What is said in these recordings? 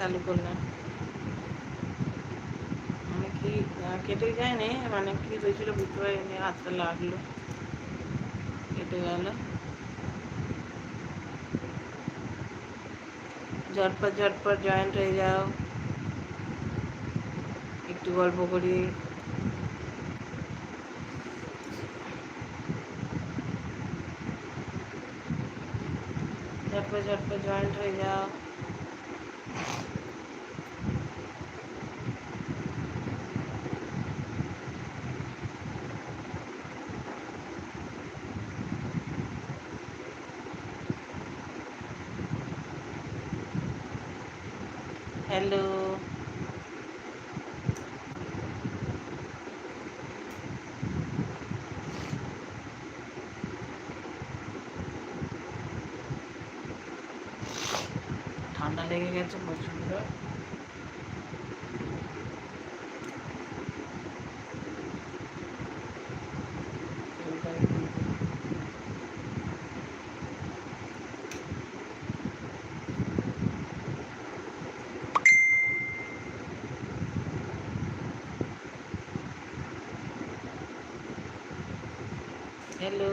চালু করলাম। মানে কি কেটে যায়নি মানে কি হয়েছিল বুঝতে পারিনি হাতটা লাগল। কেটে গেল। ঝটপট ঝটপট জয়েন্ট হয়ে যাও। একটু গল্প করি। ঝটপট ঝটপট জয়েন্ট হয়ে যাও হ্যালো ঠান্ডা লেগে গেছে প্রচণ্ড হ্যালো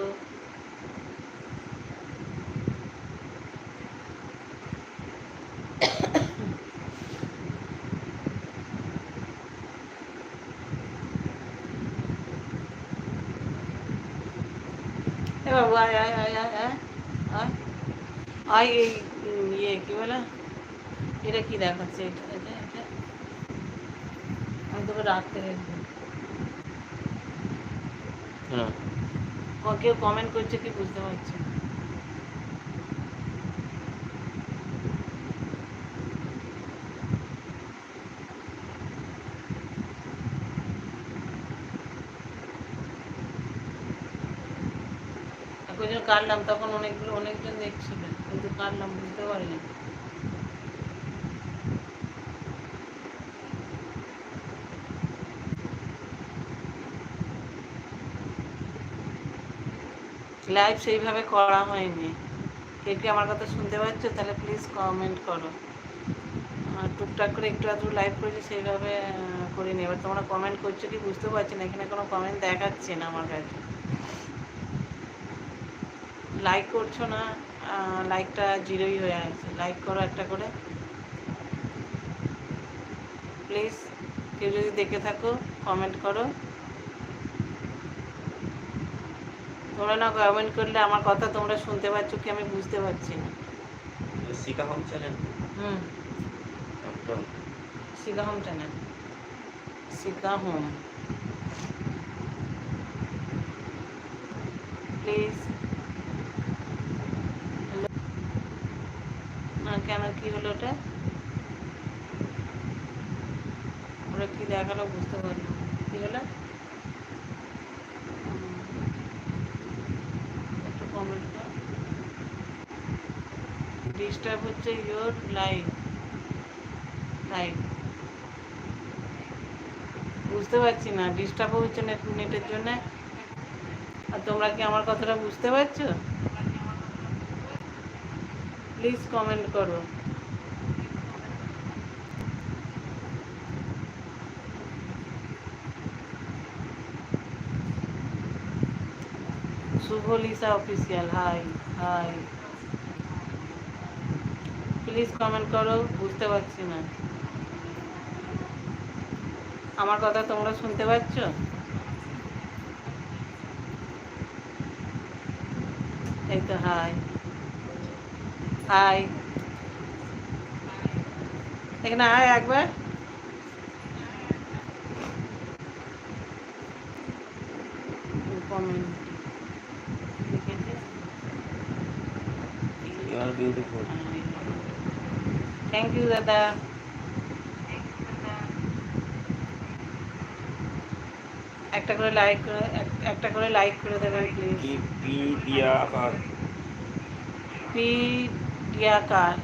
এ বাবু আয় আয় আয় আয় আয় আয় আয় এই উম, ইয়ে কি বলে এটা কি দেখাচ্ছে এটা এটা এটা আমি তোকে রাখতে রেখে হ্যাঁ কেউ কমেন্ট করছে কি বুঝতে পারছি না। কাটলাম তখন অনেকগুলো অনেকজন দেখছিল কিন্তু কাটলাম বুঝতে পারিনি। লাইভ সেইভাবে করা হয়নি। কে কে আমার কথা শুনতে পাচ্ছ, তাহলে প্লিজ কমেন্ট করো। আর টুকটাক করে একটু আধটু লাইভ করেছি, সেইভাবে করিনি। এবার তোমরা কমেন্ট করছ কি বুঝতে পারছি না, এখানে কোনো কমেন্ট দেখাচ্ছে না আমার কাছে। লাইক করছ না লাইকটা জিরোই হয়ে আছে। লাইক করো একটা করে। প্লিজ কেউ যদি দেখে থাকো কমেন্ট করো। তোমরা না কমেন্ট করলে আমার কথা তোমরা শুনতে পাচ্ছ কি আমি বুঝতে পারছি না। শিকা হোম চ্যানেল হুম। একদম। Shika home channel Shika home please না কেন হলো ওরা কি দেখাল বুঝতে পারলাম। কি হলো? একটু কমেন্ট কর ডিস্টার্ব হচ্ছে ইয়োর লাইফ লাইফ বুঝতে পারছি না। ডিস্টার্ব হচ্ছে নেট নেটের জন্য। আর তোমরা কি আমার কথাটা বুঝতে পারছ? প্লিজ কমেন্ট করো। Shubho Lisa official hi hi please comment করো, বুঝতে পারছি না। আমার কথা তোমরা শুনতে পাচ্ছ? এই তো হাই হাই এখানে আয় একবার কমেন্ট লিখেছে বিউটিফুল থ্যাংক ইউ দাদা। একটা করে লাইক করে একটা করে লাইক করে দেবেন প্লিজ কি পি দিয়া আকার পি ডিয়াকার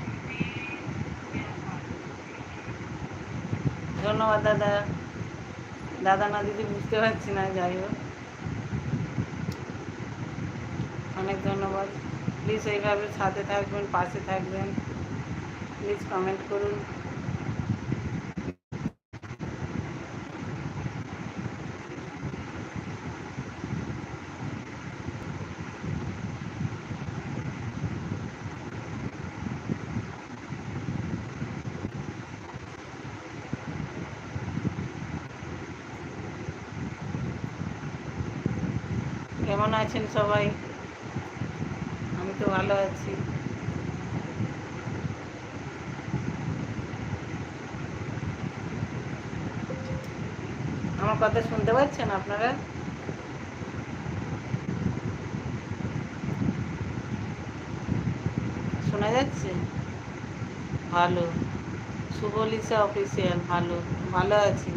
ধন্যবাদ দাদা। দাদা না দিদি বুঝতে পারছি না যাই হোক। অনেক ধন্যবাদ। প্লিজ এইভাবে সাথে থাকবেন পাশে থাকবেন। প্লিজ কমেন্ট করুন। কেমন আছেন সবাই? আছি। আমার কথা শুনতে পাচ্ছেন আপনারা? শোনা যাচ্ছে? ভালো। শুভলিসা অফিসিয়াল ভালো। ভালো আছি।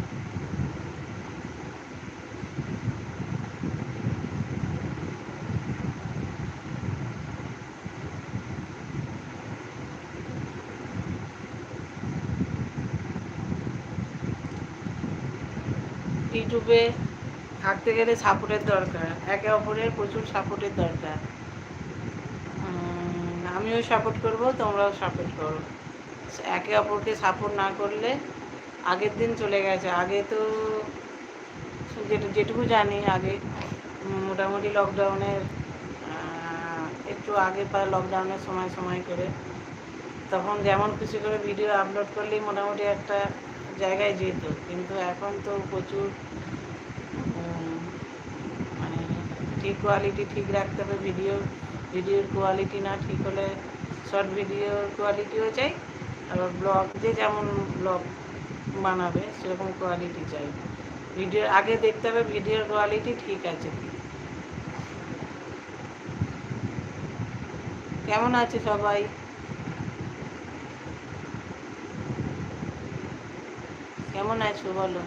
ইউটিউবে থাকতে গেলে সাপোর্টের দরকার। একে অপরের প্রচুর সাপোর্টের দরকার। আমিও সাপোর্ট করব, তোমরাও সাপোর্ট করো। একে অপরকে সাপোর্ট না করলে আগের দিন চলে গেছে। আগে তো যেটু- যেটুকু জানি আগে মোটামুটি লকডাউনের একটু আগে প্রায় লকডাউনের সময় সময় করে। তখন যেমন খুশি করে ভিডিও আপলোড করলেই মোটামুটি একটা জায়গায় যেত। কিন্তু এখন তো প্রচুর উম, মানে ঠিক কোয়ালিটি ঠিক রাখতে হবে ভিডিও ভিডিওর কোয়ালিটি না ঠিক হলে শর্ট ভিডিওর কোয়ালিটিও চাই, আবার ব্লগ যে যেমন ব্লগ বানাবে সেরকম কোয়ালিটি চাই। ভিডিও আগে দেখতে হবে ভিডিওর কোয়ালিটি ঠিক আছে কেমন আছে সবাই? কেমন আছো বলো?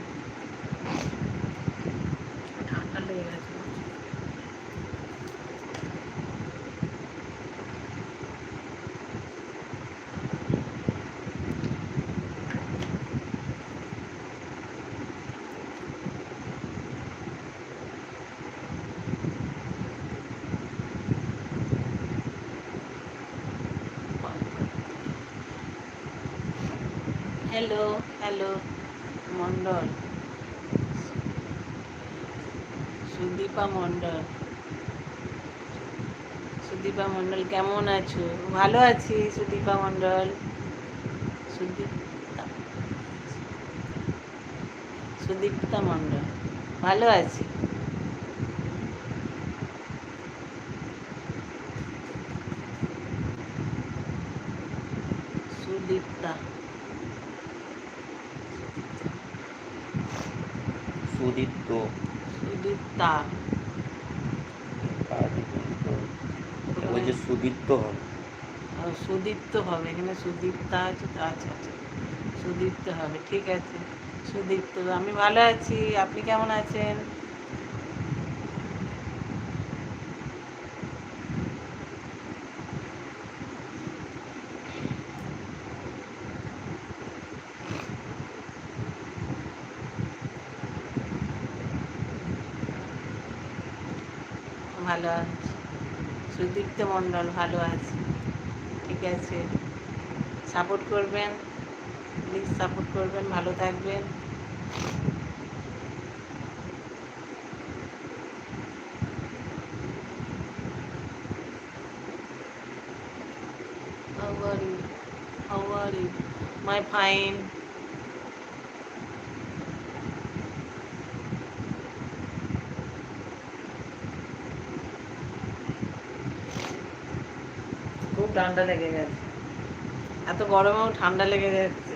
হ্যালো হ্যালো মন্ডল সুদীপা মন্ডল সুদীপা মন্ডল কেমন আছো? ভালো আছি সুদীপা মন্ডল সুদীপ্তা সুদীপ্তা মন্ডল ভালো আছি সুদীপ্তা সুদীপ্ত সুদীপ্তা ওই যে সুদীপ্ত হবে ও, সুদীপ্ত হবে, এখানে সুদীপ্তা আছে, তো আচ্ছা আচ্ছা সুদীপ্ত হবে, ঠিক আছে। সুদীপ্ত, আমি ভালো আছি, আপনি কেমন আছেন? ভালো আছি। সুদীপ্ত মণ্ডল, ভালো আছে। ঠিক আছে সাপোর্ট করবেন প্লিজ সাপোর্ট করবেন, ভালো থাকবেন How are you? How are you? My fine. খুব ঠান্ডা লেগে গেছে। এত গরমেও ঠান্ডা লেগে যাচ্ছে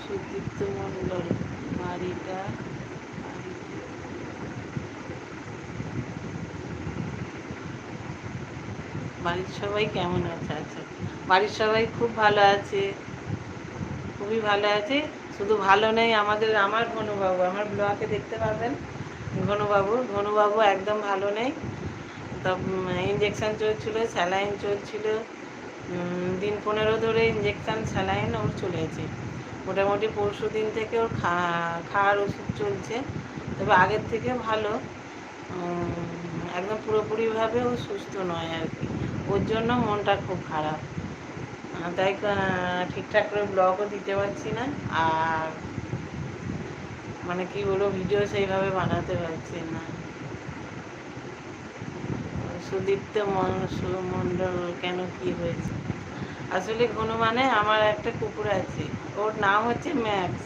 সুদীপ্ত মন্ডল বাড়িটা বাড়ির সবাই কেমন আছে? আচ্ছা বাড়ির সবাই খুব ভালো আছে? খুবই ভালো আছে? শুধু ভালো নেই আমাদের, আমার ঘনবাবু, আমার ব্লগে দেখতে পাবেন ঘনবাবু। ঘনবাবু একদম ভালো নেই। তো ইঞ্জেকশান চলছিল স্যালাইন চলছিল। দিন পনেরো ধরে ইঞ্জেকশান স্যালাইন ওর চলেছে। মোটামুটি পরশু দিন থেকে ওর খা- খাওয়ার ওষুধ চলছে। তবে আগের থেকে ভালো। একদম পুরোপুরিভাবে ও সুস্থ নয় আর কি। ওর জন্য মনটা খুব খারাপ। তাই ঠিকঠাক করে ব্লগও দিতে পারছি না। আর মানে কি বলব ভিডিও সেইভাবে বানাতে পারছি না। সুদীপ্ত মণ্ডল কেন কি হয়েছে? আসলে ঘনু মানে আমার একটা কুকুর আছে। ওর নাম হচ্ছে ম্যাক্স।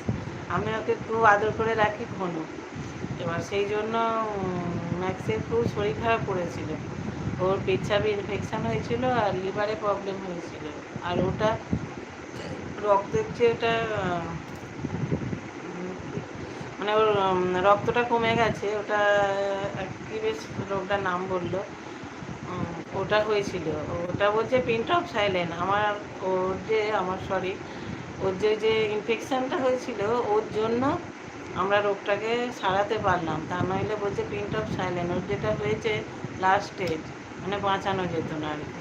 আমি ওকে খুব আদর করে রাখি ঘনু। এবার সেই জন্য ম্যাক্সের খুব শরীর খারাপ করেছিল। ওর পেচ্ছাপে ইনফেকশান হয়েছিল আর লিভারে প্রবলেম হয়েছিল। আর ওটা রক্তের চেয়ে ওটা মানে ওর রক্তটা কমে গেছে, ওটা কি বেশ রোগটার নাম বলল। ওটা হয়েছিল। ওটা বলছে পিন্ট অফ সাইলেন আমার ওর যে, আমার সরি ওর যে যে ইনফেকশানটা হয়েছিল, ওর জন্য আমরা রোগটাকে সারাতে পারলাম। তা নইলে বলছে পিন্ট অফ সাইলেন ওর যেটা হয়েছে লাস্ট স্টেজ মানে বাঁচানো যেত না আর কি।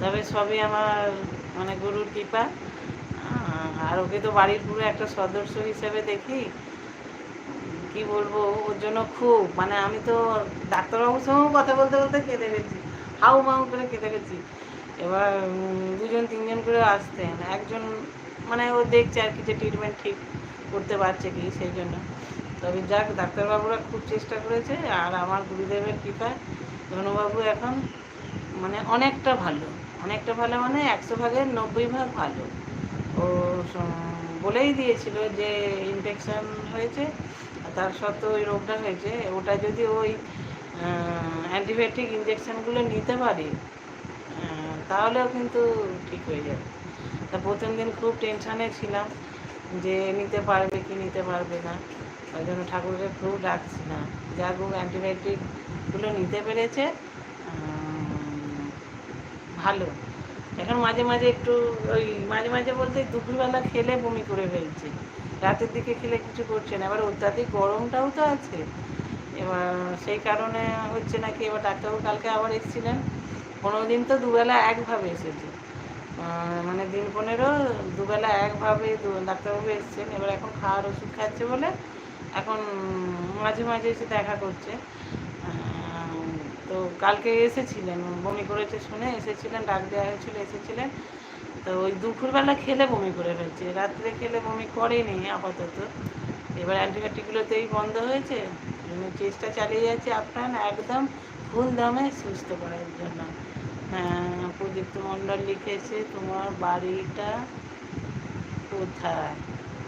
তবে সবই আমার মানে গুরুর কৃপা। আর ওকে তো বাড়ির পুরো একটা সদস্য হিসেবে দেখি। কি বলব, ওর জন্য খুব মানে আমি তো ডাক্তারবাবুর সঙ্গেও কথা বলতে বলতে কেঁদে গেছি হাউ মাউ করে কেঁদে গেছি এবার দুজন, তিনজন করে আসতেন। একজন মানে ও দেখছে আর কি যে ট্রিটমেন্ট ঠিক করতে পারছে কি সেই জন্য। তবে যাক, ডাক্তারবাবুরা খুব চেষ্টা করেছে আর আমার গুরুদেবের কৃপায়, ধনুবাবু এখন মানে অনেকটা ভালো। অনেকটা ভালো মানে একশো ভাগের নব্বই ভাগ ভালো। ও বলেই দিয়েছিল যে ইনফেকশন হয়েছে তার সত্ত্বেও ওই রোগটা হয়েছে। ওটা যদি ওই অ্যান্টিবায়োটিক ইঞ্জেকশনগুলো নিতে পারি তাহলেও কিন্তু ঠিক হয়ে যাবে। তা প্রথম দিন খুব টেনশানে ছিলাম যে নিতে পারবে কি নিতে পারবে না। ওই জন্য ঠাকুরকে খুব ডাকছিলাম যা হোক অ্যান্টিবায়োটিকগুলো নিতে পেরেছে। ভালো। এখন মাঝে মাঝে একটু ওই মাঝে মাঝে বলতে দুপুরবেলা খেলে বমি করে ফেলছে। রাতের দিকে খেলে কিছু করছে না। এবার অত্যাধিক গরমটাও তো আছে। এবার সেই কারণে হচ্ছে নাকি এবার ডাক্তারবাবু কালকে আবার এসেছিলেন। পনেরো দিন তো দুবেলা একভাবে এসেছে। মানে দিন পনেরো দুবেলা একভাবে ডাক্তারবাবু এসছেন। এবার এখন খাওয়ার ওষুধ খাচ্ছে বলে এখন মাঝে মাঝে এসে দেখা করছে। তো কালকে এসেছিলেন, বমি করেছে শুনে এসেছিলেন, ডাক দেওয়া হয়েছিল, এসেছিলেন। তো ওই দুপুরবেলা খেলে বমি করে ফেলছে, রাত্রে খেলে বমি করেনি আপাতত। এবার অ্যান্টিবায়োটিকগুলোতেই বন্ধ হয়েছে চেষ্টা চালিয়ে যাচ্ছে আপনার একদম ফুল দামে সুস্থ করার জন্য। হ্যাঁ প্রদীপ্ত মণ্ডল লিখেছে, তোমার বাড়িটা কোথায়?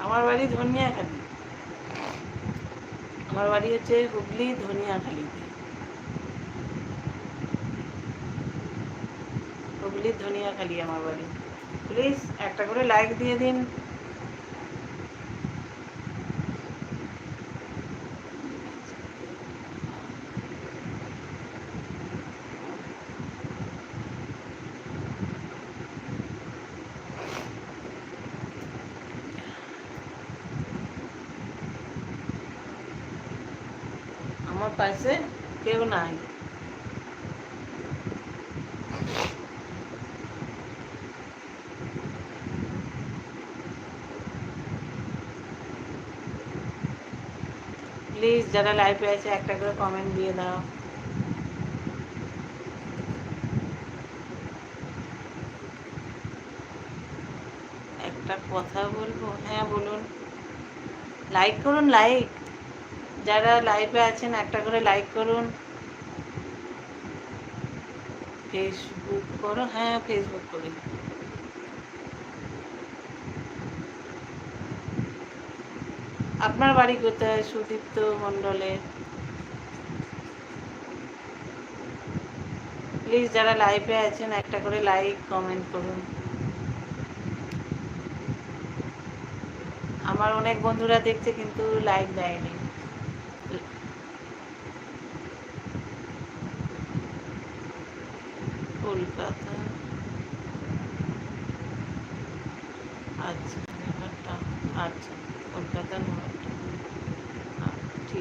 আমার বাড়ি ধনিয়াখালি। আমার বাড়ি হচ্ছে হুগলি ধনিয়াখালিতে। হুগলি ধনিয়াখালি আমার বাড়ি। প্লিজ একটা করে লাইক দিয়ে দিন আমার পাশে কেউ নাই প্লিজ যারা লাইভে আছে, একটা করে কমেন্ট দিয়ে দাও। একটা কথা বলব? হ্যাঁ বলুন। লাইক করুন লাইক যারা লাইভে আছেন, একটা করে লাইক করুন। ফেসবুক করো হ্যাঁ ফেসবুক করি। আপনার বাড়ি কোথায়, সুদীপ্ত মণ্ডলে? প্লিজ যারা লাইভে আছেন, একটা করে লাইক কমেন্ট করুন। আমার অনেক বন্ধুরা দেখছে কিন্তু লাইক দেয়নি। কলকাতা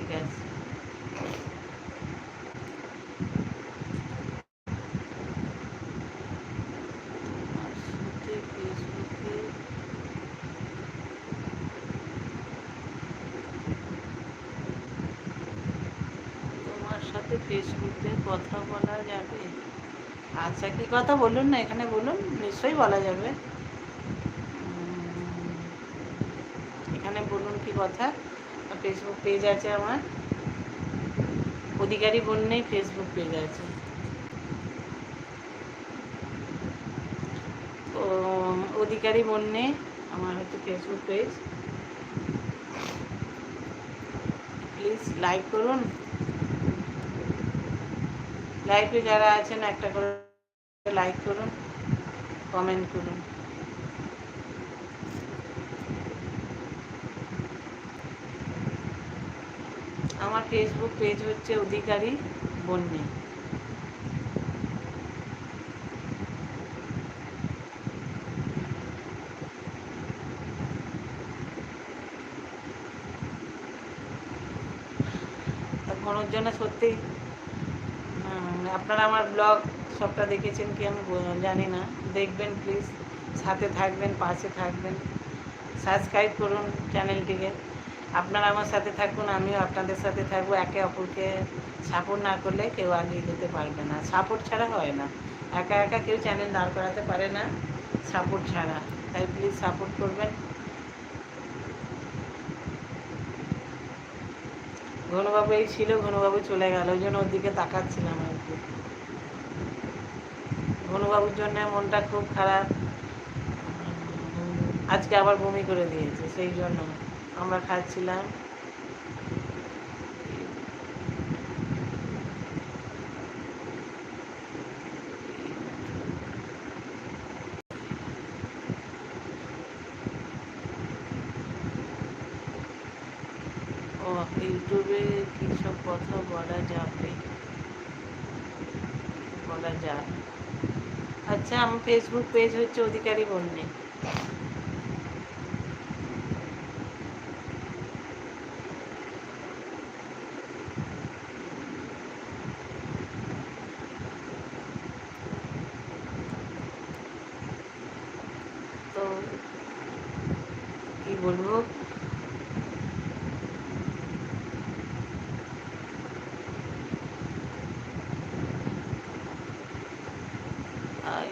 তোমার সাথে ফেসবুকে কথা বলা যাবে? আচ্ছা কি কথা বলুন না, এখানে বলুন, নিশ্চয়ই বলা যাবে। এখানে বলুন কি কথা? ফেসবুক পেজ আছে আমার। অধিকারী বললেই ফেসবুক পেজ আছে। অধিকারী বন্যে আমার হচ্ছে ফেসবুক পেজ প্লিজ লাইক করুন। লাইভে যারা আছেন, একটা করে লাইক করুন কমেন্ট করুন। আমার ফেসবুক পেজ হচ্ছে অধিকারী বন্যে। তা কোনোর জন্য সত্যি আপনারা আমার ব্লগ সবটা দেখেছেন কি আমি জানি না। দেখবেন প্লিজ সাথে থাকবেন, পাশে থাকবেন। সাবস্ক্রাইব করুন চ্যানেলটিকে আপনারা আমার সাথে থাকুন, আমিও আপনাদের সাথে থাকব। একে অপরকে সাপোর্ট না করলে কেউ আগিয়ে যেতে পারবে না। সাপোর্ট ছাড়া হয় না। একা একা কেউ চ্যানেল দাঁড় করাতে পারে না। সাপোর্ট ছাড়া। তাই প্লিজ সাপোর্ট করবেন। ঘনবাবু এই ছিল, ঘনবাবু চলে গেল। ওই জন্য ওর দিকে তাকাচ্ছিলাম আর কি। ঘনবাবুর জন্য মনটা খুব খারাপ। আজকে আবার বমি করে দিয়েছে, সেই জন্য। আমরা খাচ্ছিলাম। ইউটিউবে কী সব কথা বলা যাবে? বলা যায় আচ্ছা আমার ফেসবুক পেজ হচ্ছে অধিকারী বন্যে তো কি বলব আই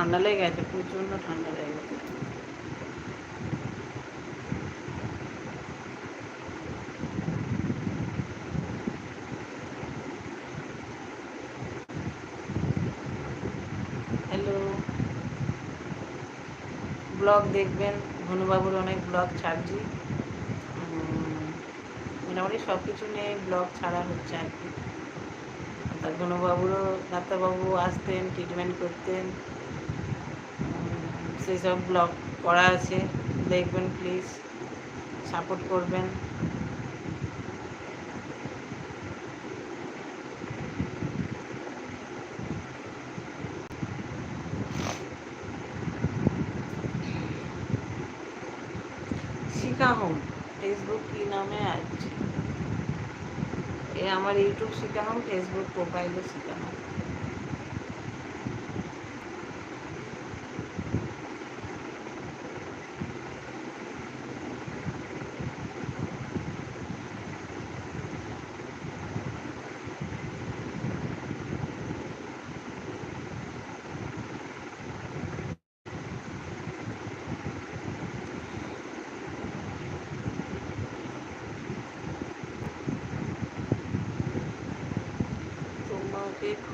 ঠান্ডা লেগে গেছে, প্রচণ্ড ঠান্ডা লেগে গেছে। হ্যালো ব্লগ দেখবেন, ধনুবাবুর অনেক ব্লগ ছাড়ছি। মোটামুটি সব কিছু নিয়ে ব্লগ ছাড়া হচ্ছে আর কি। ধনুবাবুরও, ডাক্তারবাবু আসতেন ট্রিটমেন্ট করতেন। সেই সব ব্লগ করা আছে, দেখবেন প্লিজ সাপোর্ট করবেন। শিখা ফেসবুক কি নামে আছে? এ আমার ইউটিউব শিখা হোম ফেসবুক প্রোফাইলে শিখা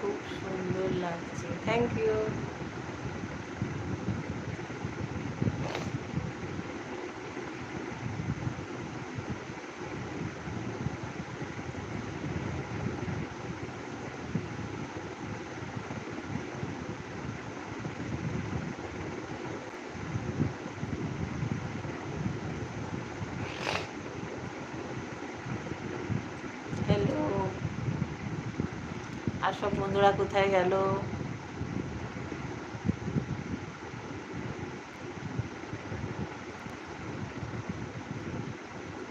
খুব সুন্দর লাগছে। থ্যাংক ইউ হ্যালো আর সব বন্ধুরা কোথায় গেল?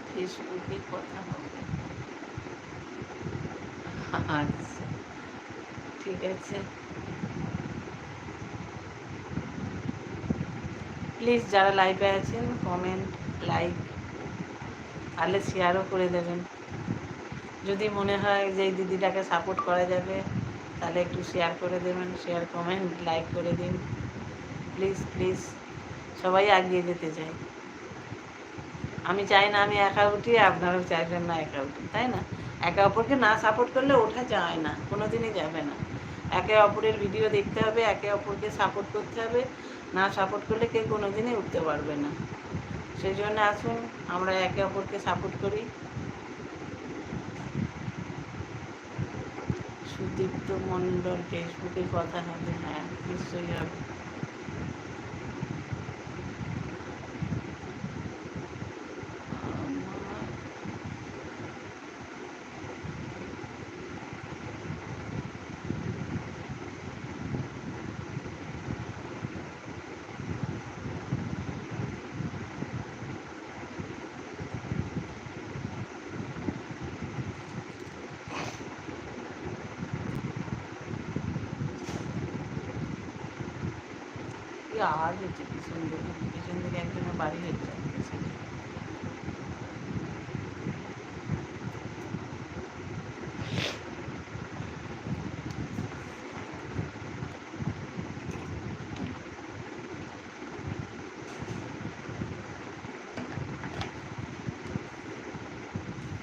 ফেসবুকে কথা হবে। আচ্ছা ঠিক আছে। প্লিজ যারা লাইভে আছেন কমেন্ট লাইক তাহলে শেয়ারও করে দেবেন। যদি মনে হয় যে এই দিদিটাকে সাপোর্ট করা যাবে, তাহলে একটু শেয়ার করে দেবেন শেয়ার কমেন্ট লাইক করে দিন। প্লিজ প্লিজ সবাই এগিয়ে যেতে চাই আমি চাই না আমি একা উঠি, আপনারাও চাইবেন না একা উঠি, তাই না? একে অপরকে না সাপোর্ট করলে ওঠা যায় না কোনো দিনই যাবে না। একে অপরের ভিডিও দেখতে হবে, একে অপরকে সাপোর্ট করতে হবে, না সাপোর্ট করলে কেউ কোনো দিনই উঠতে পারবে না। সেই জন্য আসুন, আমরা একে অপরকে সাপোর্ট করি। সুদীপ্ত মণ্ডল ফেসবুকে কথা হবে হ্যাঁ নিশ্চয়ই হবে আমার কি আওয়াজ হচ্ছে পিছন দিকে পিছন দিকে একজনের বাড়ি হচ্ছে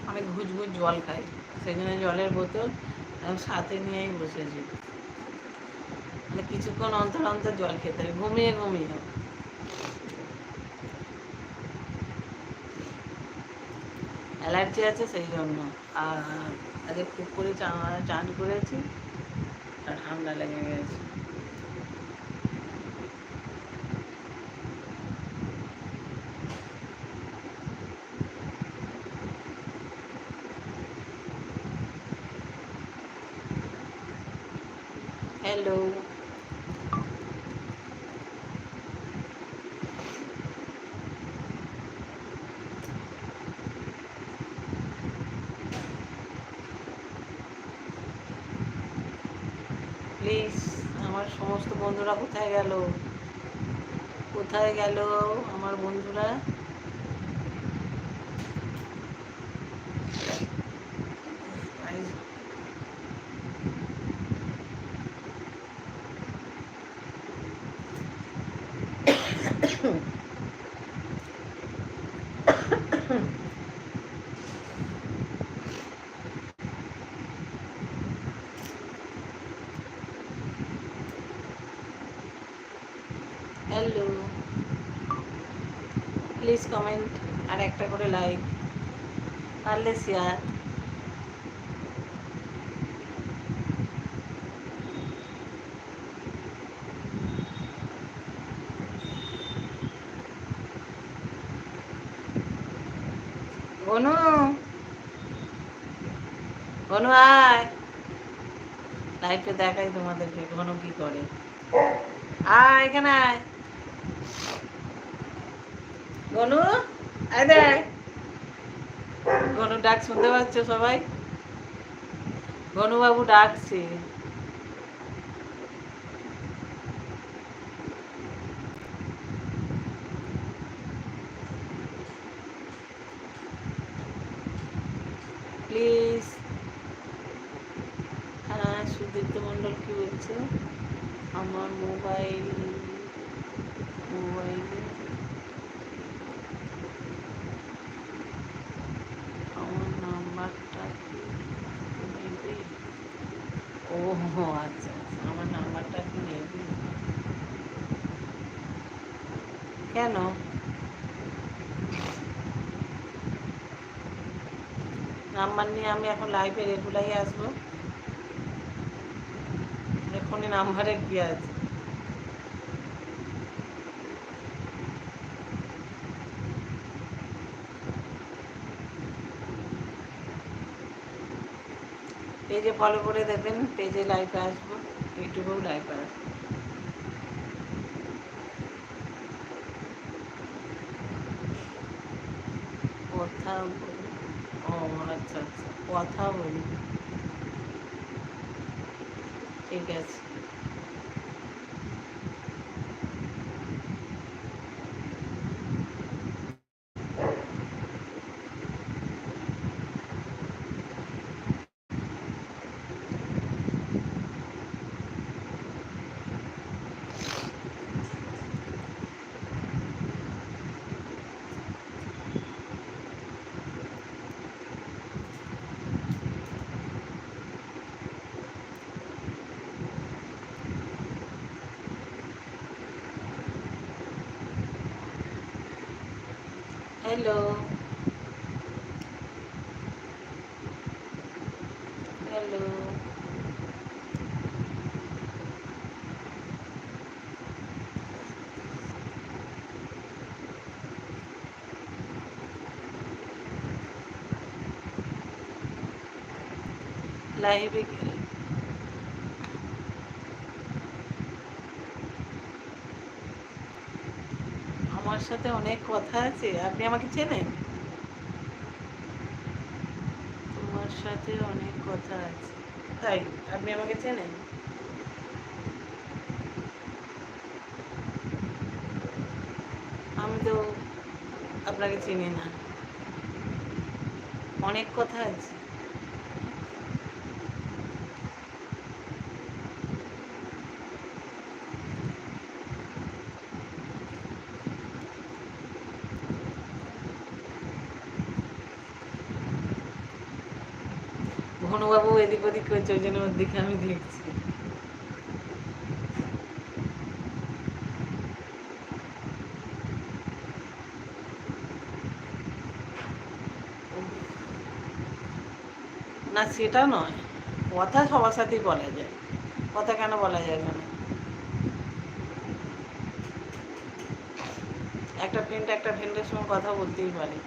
আমি ঘুষ ঘুষ জল খাই সেখানে জলের বোতল সাথে নিয়েই বসেছি। কিছুক্ষণ অন্তর অন্তর জল খেতে হবে, ঘুমিয়ে ঘুমিয়ে অ্যালার্জি আছে সেই জন্য। আর আজকে খুব করে চান করেছি, আর ঠান্ডা লেগে গেছে। হ্যালো প্লিজ আমার সমস্ত বন্ধুরা কোথায় গেল? কোথায় গেল আমার বন্ধুরা? হ্যালো প্লিজ কমেন্ট আর একটা করে লাইক পারলে শেয়ার অনু অনু আয়। লাইফে দেখাই তোমাদেরকে ঘন কি করে। আয়, এখানে আয়। গনু, আয় দেখ। গনু ডাক শুনতে পাচ্ছ সবাই। গনু বাবু ডাকছে। প্লিজ। হ্যাঁ সুদীপ্ত মণ্ডল কি বলছে? আমার মোবাইল, মোবাইলে আমার নাম্বারটা কি নেবে ও আচ্ছা আচ্ছা আমার নাম্বারটা কি নেবে কেন নাম্বার নিয়ে আমি এখন লাইভে রেগুলারই আসব। এখনই নাম্বারে কি আছে। পেজে ফলো করে দেবেন, পেজে লাইভে আসব, ইউটিউবেও লাইভে আসব। কথা বলি ও আচ্ছা আচ্ছা কথা বলি। ঠিক আছে হ্যালো হ্যালো লাইভে গেলে আমার সাথে অনেক কথা আছে। আপনি আমাকে চেনেন তোমার সাথে অনেক কথা আছে। তাই আপনি আমাকে চেনেন? আমি তো আপনাকে চিনি না। অনেক কথা আছে। ভনুবাবু এদিক ওদিক করছে ওই জন্য ওর দিকে আমি দেখছি। না, সেটা নয়। কথা সবার সাথেই বলা যায়। কথা কেন বলা যাবে না? একটা ফ্রেন্ড একটা ফ্রেন্ডের সঙ্গে কথা বলতেই পারে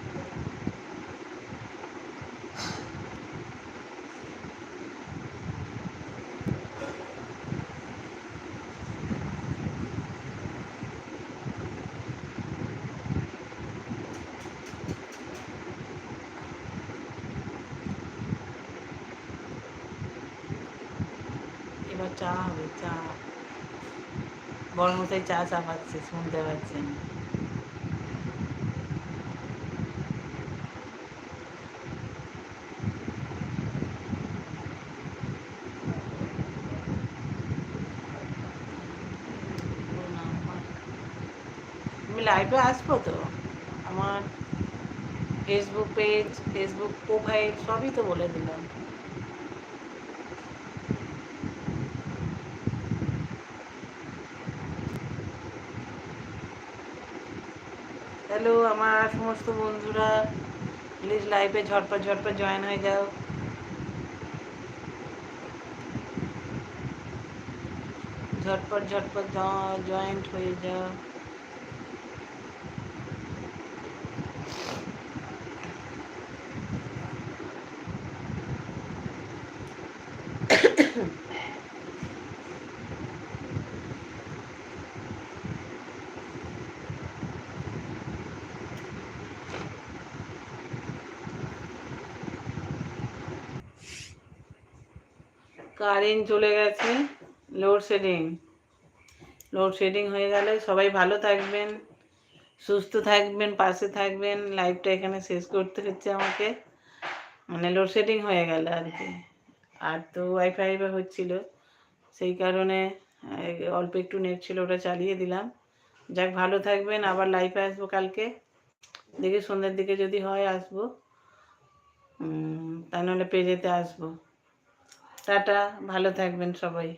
এবার চা হবে চা। বড় মশাই চা চা পাচ্ছে শুনতে পাচ্ছেন। আমি লাইভে আসব তো? আমার ফেসবুক পেজ ফেসবুক প্রোফাইল সবই তো বলে দিলাম। হ্যালো, আমার সমস্ত বন্ধুরা প্লিজ লাইভে ঝটপট ঝটপট জয়েন হয়ে যাও। ঝটপট ঝটপট জয়েন্ট হয়ে যাও। কারেন্ট চলে গেছে লোডশেডিং লোডশেডিং হয়ে গেলে সবাই ভালো থাকবেন, সুস্থ থাকবেন, পাশে থাকবেন। লাইফটা এখানে শেষ করতে হচ্ছে আমাকে। মানে লোডশেডিং হয়ে গেল আর কি। আর তো ওয়াইফাই বা হচ্ছিল। সেই কারণে অল্প একটু নেট ছিল, ওটা চালিয়ে দিলাম। যাক, ভালো থাকবেন, আবার লাইফে আসব কালকে। দেখি সন্ধ্যের দিকে যদি হয়, আসব। তা নাহলে পেজেতে আসব। টাটা ভালো থাকবেন সবাই।